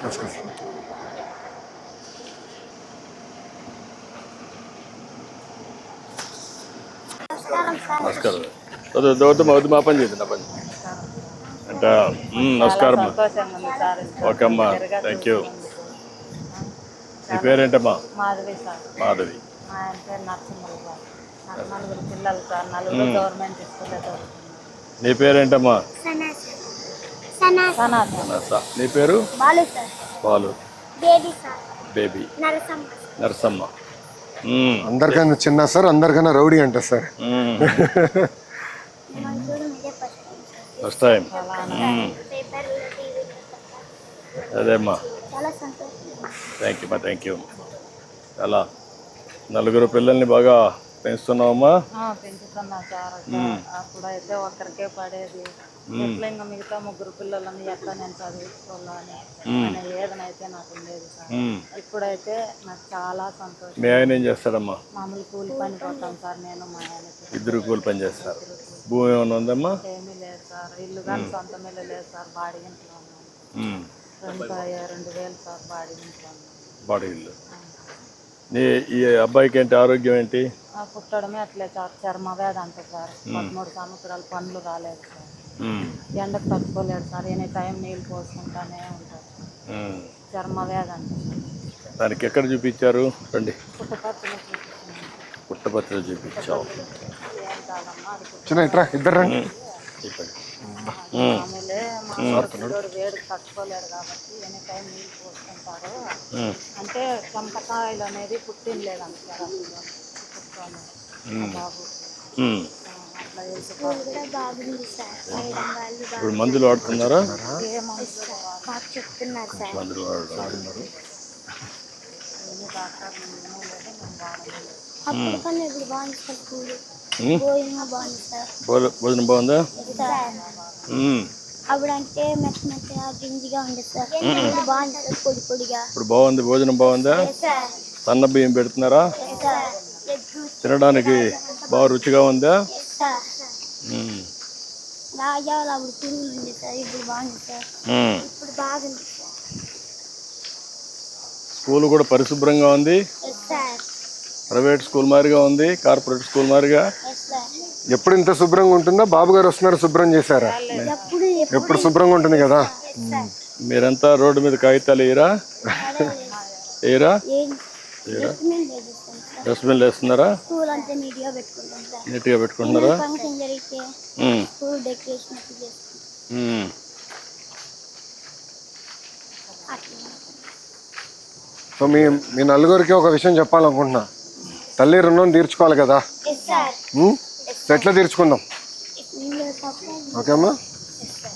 నమస్కారం. నమస్కారం. వద్దు వద్దు వద్దు మా పని చేయదు నా పని. అంట నమస్కారం ఓకే అమ్మా థ్యాంక్ యూ నీ పేరేంటమ్మా? మాధవి సార్. మాధవి. నీ పేరేంటమ్మా? నీ పేరు? Balu sir. Balu. Baby sir. Baby. Narasamma. Narasamma. మ్, అందరికన్నా చిన్న సార్ అందరికన్నా రౌడీ అంట సార్. మ్, first time sir. First time. Paper TV అదే అమ్మా చాలా సంతోషం. థ్యాంక్ యూ అమ్మా థ్యాంక్ యూ అలా. నలుగురు పిల్లల్ని బాగా పెంచుతున్నావమ్మా? ఆ, పెంచుతున్నా సార్. అప్పుడైతే ఒక్కరికే పడేది. ఎట్లా ఇంకా మిగతా ముగ్గురు పిల్లలని ఎట్లా నేను చదివించుకోవాలని అనే ఏదనైతే నాకు ఉండేది సార్. ఇప్పుడైతే నాకు చాలా సంతోషం. మీ ఆయన ఏం చేస్తాడమ్మా? మామూలు కూలి పని పోతాం సార్ నేను మా ఆయనకి ఇద్దరు కూలి పని చేస్తారు. భూమి ఏమైనా ఉందమ్మా? ఏమీ లేదు సార్. ఇల్లు కానీ సొంతం ఇల్లు లేదు సార్. బాడీ ఇంట్లో ఉన్నాను మ్, రెండు రెండు వేలు సార్ బాడీ ఇంట్లో ఉన్నాను బాడీ ఇల్లు. నీ ఈ అబ్బాయికి ఏంటి ఆరోగ్యం ఏంటి? ఆ పుట్టడమే అట్లే సార్ చర్మ వ్యాధి అంట సార్. పదమూడు సంవత్సరాలు పనులు రాలేదు సార్. ఎండకు తట్టుకోలేడు సార్ ఎనీ టైం నీళ్ళు పోసుకుంటానే ఉంటారు. చర్మ వ్యాధి అంట దానికి ఎక్కడ చూపించారు? రండి. పుట్టపత్రిలో చూపించావు. ఇద్దరు రండి. చెప్పండి మామూలే మా పిల్లోడు వేడి తట్టుకోలేడు కాబట్టి ఎనీ టైం నీళ్ళు పోసుకుంటారు. అంటే చెంపకాయలు అనేది పుట్టిన లేదంట సార్ అసలు. పుట్టుకొని. బాబు. ఇప్పుడు మందులు వాడుతున్నారా? మందులు వాడుతున్నారు? భోజనం బాగుంది? సార్ భోజ- భోజనం బాగుందా సార్ మ్. అప్పుడు అంటే మెత్త మెత్తగా గింజిగా ఉండేది సార్. ఇప్పుడు పొడి పొడిగా. ఇప్పుడు బాగుంది. భోజనం బాగుందా? సార్ సన్న బియ్యం పెడుతున్నారా? తినడానికి బాగా రుచిగా ఉందా? సార్ మ్. రాజాలు అప్పుడు పురుగులు ఉంది సార్. ఇప్పుడు బాగుంది సార్. మ్. ఇప్పుడు బాగుంది సార్. స్కూల్ కూడా పరిశుభ్రంగా ఉంది. ప్రైవేట్ స్కూల్ మాదిరిగా ఉంది. కార్పొరేట్ స్కూల్ మాదిరిగా. ఎప్పుడు ఇంత శుభ్రంగా ఉంటుందో? బాబు గారు వస్తున్నారు శుభ్రం చేశారా? ఎప్పుడు ఎప్పుడు శుభ్రంగా ఉంటుంది కదా. మీరంతా రోడ్డు మీద కాగితాలు వేయరా? వేయరా? ఏం? డస్ట్బిన్ వేస్తున్నారా నీట్గా పెట్టుకుంటున్నారా? సో మీ మీ నలుగురికి ఒక విషయం చెప్పాలనుకుంటున్నా. తల్లి రుణం తీర్చుకోవాలి కదా. ఎట్లా తీర్చుకుందాం? ఓకే అమ్మా.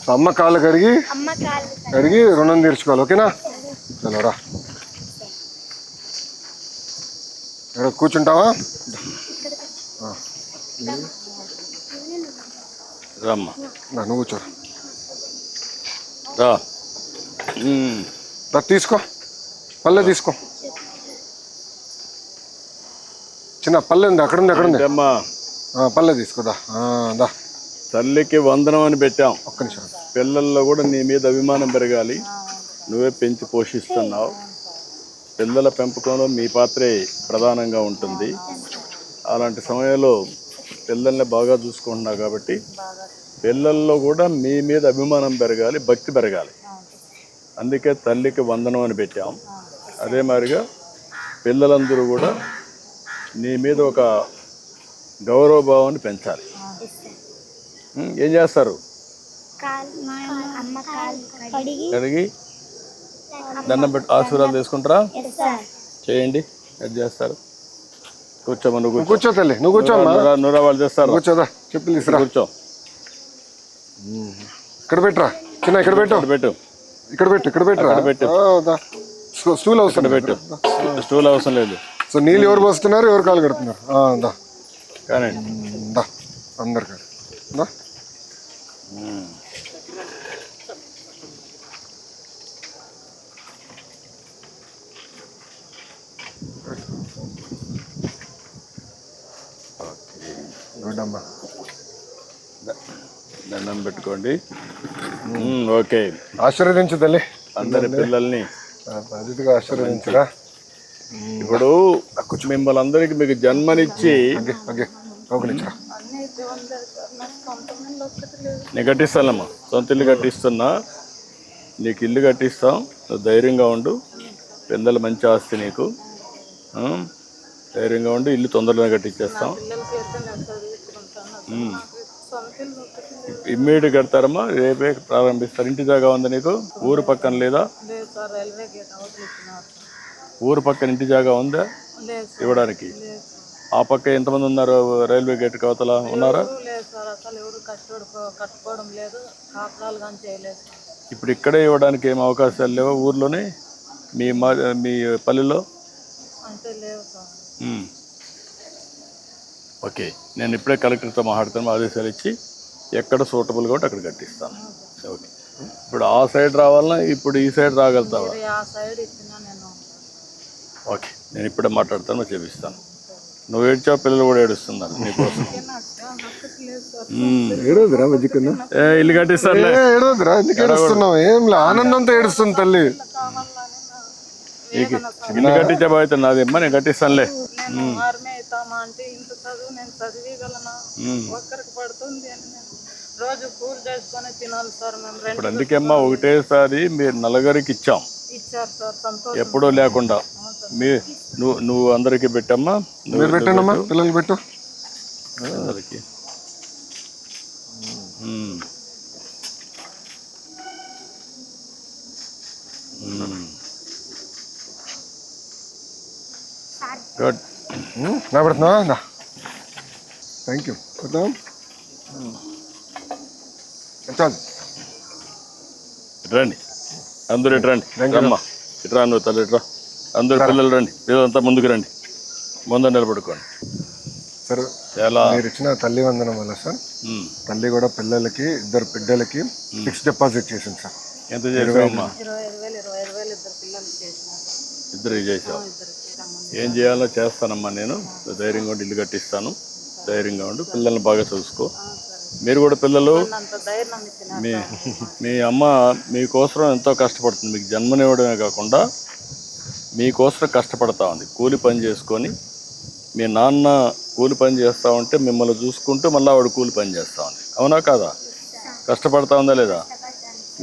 అమ్మ కాళ్ళు కడిగి అమ్మ కాళ్ళు సార్ కడిగి రుణం తీర్చుకోవాలి ఓకేనా? చలో రా. ఇక్కడ కూర్చుంటావా? రమ్మా. రా, నువ్వు కూర్చో. రా. మ్. రా, తీసుకో. పల్లె తీసుకో. చిన్న పల్లె ఉంది అక్కడ ఉంది అక్కడ ఉంది. పల్లె తీసుకోదా దా తల్లికి వందనం అని పెట్టాం. ఒక్క నిమిషం. పిల్లల్లో కూడా నీ మీద అభిమానం పెరగాలి. నువ్వే పెంచి పోషిస్తున్నావు. పిల్లల పెంపకంలో మీ పాత్రే ప్రధానంగా ఉంటుంది. అలాంటి సమయంలో పిల్లల్ని బాగా చూసుకుంటున్నావు కాబట్టి పిల్లల్లో కూడా మీ మీద అభిమానం పెరగాలి భక్తి పెరగాలి. అందుకే తల్లికి వందనం అని పెట్టాం. అదే మాదిరిగా పిల్లలందరూ కూడా నీ మీద ఒక గౌరవభావాన్ని పెంచాలి. ఏం చేస్తారు కాలు మా అమ్మ కాళ్ళు కడిగి దండం పెట్టి ఆశీర్వాదం తీసుకుంటారా? చేయండి ఎట్ చేస్తారు. కూర్చోమా నువ్వు కూర్చో. తల్లి నువ్వు కూర్చోమ్మా నూరా నూరా వాళ్ళు చేస్తారు. కూర్చోదా చెప్పులు తీసురా కూర్చో. ఇక్కడ పెట్టరా? చిన్న ఇక్కడ పెట్టు. ఇక్కడ పెట్టు. ఇక్కడ పెట్టు ఇక్కడ పెట్టరా పెట్టు. స్టూల్ అవసరం పెట్టు. స్టూల్ అవసరం లేదు. సో నీళ్ళు ఎవరు పోస్తున్నారు ఎవరు కాలు కడుతున్నారు? ఆ, దా. కానీ దా అందరు కాదు దా. అమ్మా దండం పెట్టుకోండి. ఓకే. ఆశీర్వదించు తల్లి. అందరి పిల్లల్ని. ఆశీర్వదించరా. ఇప్పుడు మిమ్మల్ని అందరికి మీకు జన్మనిచ్చి నేను కట్టిస్తానమ్మా సొంత ఇల్లు కట్టిస్తున్నా. నీకు ఇల్లు కట్టిస్తాం. నువ్వు ధైర్యంగా ఉండు. పిల్లలు మంచి ఆస్తి నీకు? ధైర్యంగా ఉండు ఇల్లు తొందరగా కట్టించేస్తాం. ఇమ్మీడియట్ కడతారమ్మా రేపే ప్రారంభిస్తారు. ఇంటి జాగా ఉంది నీకు? ఊరు పక్కన లేదా? ఊరు పక్కన ఇంటి జాగా ఉందా? ఇవ్వడానికి? ఆ పక్క ఎంతమంది ఉన్నారు? రైల్వే గేట్ కవతల ఉన్నారా? ఇప్పుడు ఇక్కడే ఇవ్వడానికి ఏం అవకాశాలు లేవా ఊర్లోనే? మీ మా మీ పల్లెలో అంటే లేవు. ఓకే. నేను ఇప్పుడే కలెక్టర్తో మాట్లాడుతాను ఆదేశాలు ఇచ్చి ఎక్కడ సూటబుల్ కాబట్టి అక్కడ కట్టిస్తాను. ఓకే. ఇప్పుడు ఆ సైడ్ రావాలన్నా ఇప్పుడు ఈ సైడ్ రాగలుగుతావా? ఇది ఆ సైడ్ ఇచ్చినా నేను ఓకే. నేను ఇప్పుడే మాట్లాడతాను మరి చేపిస్తాను. నువ్వు ఏడ్చావు పిల్లలు కూడా ఏడుస్తున్నారు నీకోసం. ఏ ఇల్లు ఎందుకు ఏడుస్తున్నావు? ఏం లే ఆనందంతో ఏడుస్తుంది తల్లి. ఇల్లు కట్టించే బాధ్యత నాది అమ్మా నేను కట్టిస్తానులే అంటే ఇంత చదువు నేను చదివగలనా ఒక్కరికి పడుతుంది అని నేను రోజు కూలి చేసుకొని తినాలి సార్ మేము రెండు ఇప్పుడు అందుకే అమ్మా ఒకటేసారి మీరు నలుగురికి ఇచ్చాం. ఇచ్చారు సార్ సంతోషం. ఎప్పుడూ లేకుండా. మీ నువ్వు నువ్వు అందరికీ పెట్టమ్మా. నువ్వు మీరు పెట్టండమ్మా పిల్లలు పెట్టు. అందరికీ. గుడ్ నా పెడుతున్నావా థ్యాంక్ యూ పెడతాం చాలు రండి. అందరూ ఇటు రండి. రమ్మా. ఇటు రా నువ్వు తల్లి ఇటు అందరు పిల్లలు రండి. పిల్లలంతా ముందుకు రండి. ముందు నిలబడుకోండి. సార్ చాలా మీరు ఇచ్చిన తల్లి వందనం వల్ల సార్. తల్లి కూడా పిల్లలకి ఇద్దరు బిడ్డలకి ఫిక్స్ డిపాజిట్ చేసింది సార్. ఎంత వేలు ఇద్దరు చేసావు ఏం చేయాలో చేస్తానమ్మా నేను. ధైర్యంగా ఉండి ఇల్లు కట్టిస్తాను. ధైర్యంగా ఉండు. పిల్లల్ని బాగా చూసుకో. మీరు కూడా పిల్లలు మీ మీ అమ్మ మీకోసం ఎంతో కష్టపడుతుంది. మీకు జన్మనివ్వడమే కాకుండా మీకోసం కష్టపడతా ఉంది. కూలి పని చేసుకొని మీ నాన్న కూలి పని చేస్తూ ఉంటే మిమ్మల్ని చూసుకుంటూ మళ్ళీ ఆవిడ కూలి పని చేస్తూ ఉంది. అవునా కాదా? కష్టపడతా ఉందా లేదా?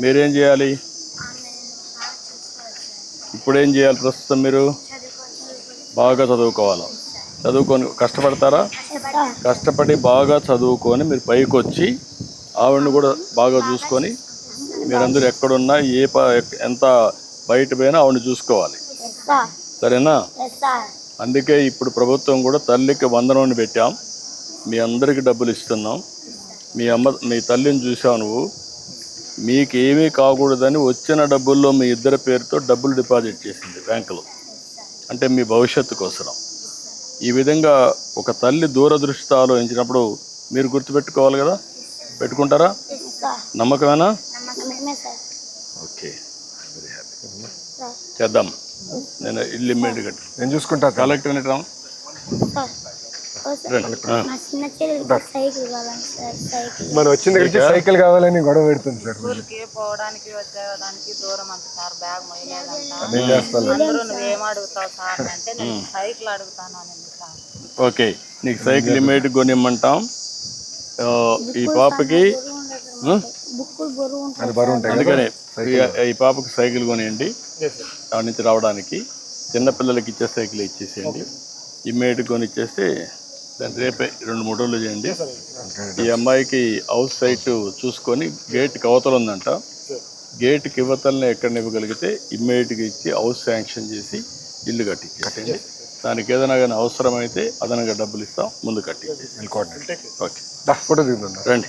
మీరేం చేయాలి? ఇప్పుడేం చేయాలి ప్రస్తుతం మీరు? బాగా చదువుకోవాలి? చదువుకొని కష్టపడతారా? కష్టపడి బాగా చదువుకొని మీరు పైకి వచ్చి ఆవిడని కూడా బాగా చూసుకొని మీరందరూ ఎక్కడున్నా ఏ ఎంత బయట పోయినా ఆవిడని చూసుకోవాలి. సార్. సరేనా? అందుకే ఇప్పుడు ప్రభుత్వం కూడా తల్లికి వందనం పెట్టాం. మీ అందరికి డబ్బులు ఇస్తున్నాం. మీ అమ్మ మీ తల్లిని చూసావు నువ్వు. మీకు ఏమీ కాకూడదని వచ్చిన డబ్బుల్లో మీ ఇద్దరి పేరుతో డబ్బులు డిపాజిట్ చేసింది బ్యాంకులో. అంటే మీ భవిష్యత్తు కోసం. ఈ విధంగా ఒక తల్లి దూరదృష్టితో ఆలోచించినప్పుడు మీరు గుర్తుపెట్టుకోవాలి కదా? పెట్టుకుంటారా? నమ్మకమేనా? నమ్మకమే సార్. ఓకే. వెరీ హ్యాపీ చేద్దాం. నేను ఇల్లు ఇమ్మీడియట్ కట్టు నేను చూసుకుంటా. కలెక్టర్ అని మరి వచ్చింది దగ్గర సైకిల్ కావాలని గొడవ పెడుతుంది సార్. స్కూల్కి పోవడానికి వచ్చేదానికి దూరం అంత సార్ బ్యాగ్ మొయ్యలేదంట అందరూ నువ్వేం అడుగుతావు సార్ అంటే నేను సైకిల్ అడుగుతాను అని సార్. ఓకే నీకు సైకిల్ ఇమేట్ కొనిమ్మంటాం. ఈ పాపకి బుక్కులు బరువు ఉంటాయి అది బరువు ఉంటాయి. కదా అందుకనే ఈ- ఈ పాపకి సైకిల్ కొనియండి. అక్కడి నుంచి రావడానికి చిన్న పిల్లలకి ఇచ్చే సైకిల్ ఇచ్చేసేయండి. ఇమ్మీడియట్ కొని ఇచ్చేస్తే దాన్ని రేపే రెండు మూడు రోజులు చేయండి. ఈ అమ్మాయికి హౌస్ సైట్ చూసుకొని గేట్కి అవతల ఉందంట. గేట్కి ఇవతలనే ఎక్కడ ఇవ్వగలిగితే ఇమ్మీడియట్గా ఇచ్చి హౌస్ శాంక్షన్ చేసి ఇల్లు కట్టించేసేయండి. దానికి ఏదైనా కానీ అవసరమైతే అదనంగా డబ్బులు ఇస్తాం ముందు కట్టించేసి ఓకే దా, ఫోటో దిగుతుందా రండి.